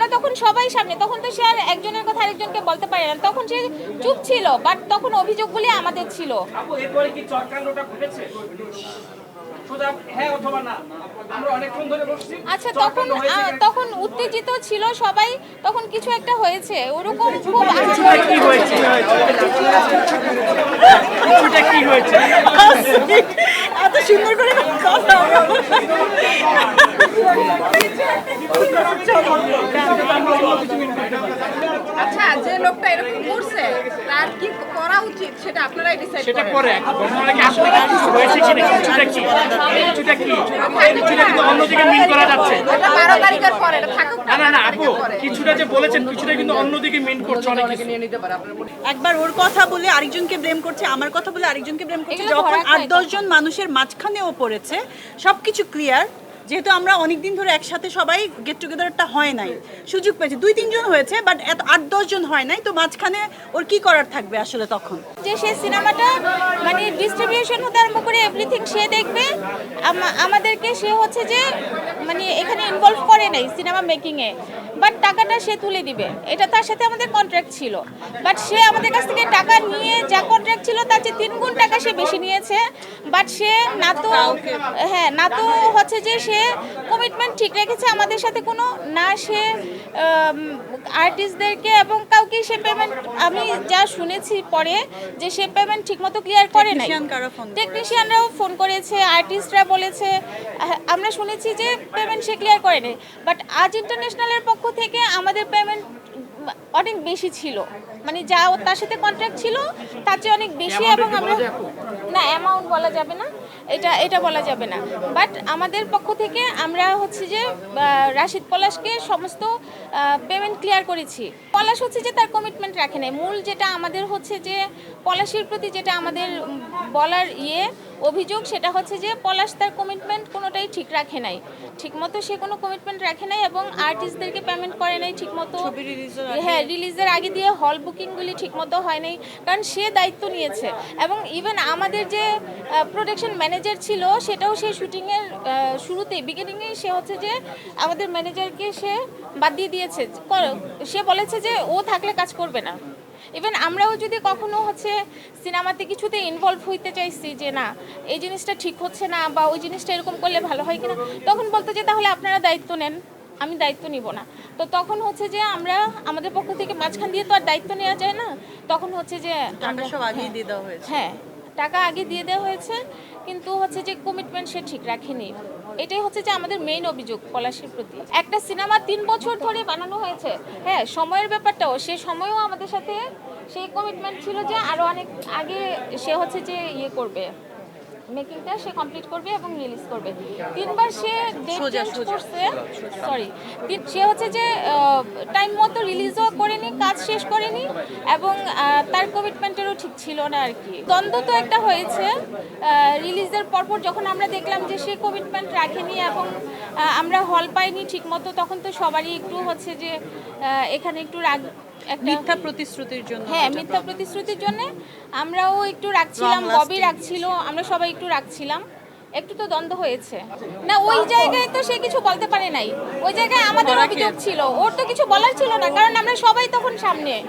আমরা তখন সবাই সামনে তখন তো সে আর একজনের কথা আরেকজনকে বলতে পারে না। তখন সে চুপ ছিল বাট তখন অভিযোগগুলি আমাদের ছিল। এরপরে কি চক্রান্তটা ঘটেছে? সোজা হ্যাঁ অথবা না? আমরা অনেকক্ষণ ধরে বসছি। আচ্ছা তখন? তখন উত্তেজিত ছিল সবাই তখন কিছু একটা হয়েছে। ওরকম খুব এত সুন্দর করে কথা আচ্ছা যে লোকটা এরকম করছে তার কি করা উচিত সেটা আপনারাই ডিসাইড সেটা পরে এখন কি আসলে কিছু হয়েছে কিছুটা কি? কিছুটা কি? কিছুটা কিন্তু অন্যদিকে মিন করা যাচ্ছে। এটা বারো তারিখের পরে এটা থাকুক না না না আপু কিছুটা যে বলেছেন কিছুটা কিন্তু অন্যদিকে মিন করছে অনেক কিছু। একবার ওর কথা বলে আরেকজনকে ব্লেম করছে আমার কথা বলে আরেকজনকে ব্লেম করছে যখন আট খায় দশ জন মানুষের মাঝখানেও পড়েছে সবকিছু ক্লিয়ার যেহেতু আমরা অনেক দিন ধরে একসাথে সবাই গেট টুগেদারটা হয় নাই, সুযোগ পেয়েছি। দুই তিনজন হয়েছে বাট এত আট দশজন হয় নাই, তো মাঝখানে ওর কি করার থাকবে আসলে তখন? যে সে সিনেমাটা মানে ডিস্ট্রিবিউশন হতে আরম্ভ করে এভরিথিং সে দেখবে। আমাদেরকে সে হচ্ছে যে মানে এখানে ইনভলভ করে নাই সিনেমা মেকিংয়ে বাট টাকাটা সে তুলে দিবে। এটা তার সাথে আমাদের কন্ট্রাক্ট ছিল। বাট সে আমাদের কাছ থেকে টাকা নিয়ে যা কন্ট্রাক্ট ছিল তার চেয়ে তিন গুণ টাকা সে বেশি নিয়েছে। বাট সে না তো হ্যাঁ না তো হচ্ছে যে সে কমিটমেন্ট ঠিক রেখেছে আমাদের সাথে কোনো না সে আর্টিস্টদেরকে এবং কাউকে সে পেমেন্ট আমি যা শুনেছি পরে যে সে পেমেন্ট ঠিকমতো ক্লিয়ার করে নাই? টেকনিশিয়ানরাও ফোন করেছে? আর্টিস্টরা বলেছে। আমরা শুনেছি যে পেমেন্ট সে ক্লিয়ার করেনি বাট আজ ইন্টারন্যাশনালের পক্ষ থেকে আমাদের পেমেন্ট অনেক বেশি ছিল। মানে যা তার সাথে কন্ট্রাক্ট ছিল তার চেয়ে অনেক বেশি এবং আমরা না অ্যামাউন্ট বলা যাবে না। এটা এটা বলা যাবে না। বাট আমাদের পক্ষ থেকে আমরা হচ্ছে যে রাশিদ পলাশকে সমস্ত পেমেন্ট ক্লিয়ার করেছি। পলাশ হচ্ছে যে তার কমিটমেন্ট রাখে নাই। মূল যেটা আমাদের হচ্ছে যে পলাশের প্রতি যেটা আমাদের বলার ইয়ে অভিযোগ সেটা হচ্ছে যে পলাশ তার কমিটমেন্ট কোনোটাই ঠিক রাখে নাই। ঠিকমতো সে কোনো কমিটমেন্ট রাখে নাই এবং আর্টিস্টদেরকে পেমেন্ট করে নাই ঠিকমতো। হ্যাঁ রিলিজের আগে দিয়ে হল বুকিংগুলি ঠিকমতো হয় নাই কারণ সে দায়িত্ব নিয়েছে। এবং ইভেন আমাদের যে প্রোডাকশন ম্যানেজার ছিল সেটাও সে শুটিংয়ের শুরুতে বিগিনিংয়ে সে হচ্ছে যে আমাদের ম্যানেজারকে সে বাদ দিয়ে দিয়েছে। সে বলেছে যে ও থাকলে কাজ করবে না। ইভেন আমরাও যদি কখনো হচ্ছে সিনেমাতে কিছুতে ইনভলভ হইতে চাইছি যে না এই জিনিসটা ঠিক হচ্ছে না বা ওই জিনিসটা এরকম করলে ভালো হয় কিনা তখন বলতো যে তাহলে আপনারা দায়িত্ব নেন আমি দায়িত্ব নিব না। তো তখন হচ্ছে যে আমরা আমাদের পক্ষ থেকে মাঝখান দিয়ে তো আর দায়িত্ব নেওয়া যায় না তখন হচ্ছে যে আমরা সব আগেই দিয়ে দেওয়া হয়েছে। হ্যাঁ টাকা আগে দিয়ে দেওয়া হয়েছে কিন্তু হচ্ছে যে কমিটমেন্ট সে ঠিক রাখেনি। এটাই হচ্ছে যে আমাদের মেইন অভিযোগ পলাশির প্রতি। একটা সিনেমা তিন বছর ধরে বানানো হয়েছে হ্যাঁ সময়ের ব্যাপারটাও, সে সময়ও আমাদের সাথে সেই কমিটমেন্ট ছিল যে আরও অনেক আগে সে হচ্ছে যে ইয়ে করবে। মেকিংটা সে কমপ্লিট করবে এবং রিলিজ করবে তিনবার সে ডেট চেঞ্জ। করছে সরি সে হচ্ছে যে টাইম মতো রিলিজও করেনি কাজ শেষ করেনি এবং তার কমিটমেন্টেরও ঠিক ছিল না আর কি দ্বন্দ্ব তো একটা হয়েছে রিলিজের পরপর যখন আমরা দেখলাম যে সে কমিটমেন্ট রাখেনি এবং আমরা হল পাইনি ঠিক মতো তখন তো সবারই একটু হচ্ছে যে এখানে একটু রাগ মিথ্যা প্রতিশ্রুতির জন্য হ্যাঁ মিথ্যা প্রতিশ্রুতির জন্য আমরাও একটু রাখছিলাম ববি রাখছিল আমরা সবাই একটু রাখছিলাম। একটু তো দ্বন্দ্ব হয়েছে। না ওই জায়গায় তো সে কিছু বলতে পারে নাই। ওই জায়গায় আমাদের অভিযোগ ছিল। ওর তো কিছু বলার ছিল না কারণ আমরা সবাই তখন সামনে।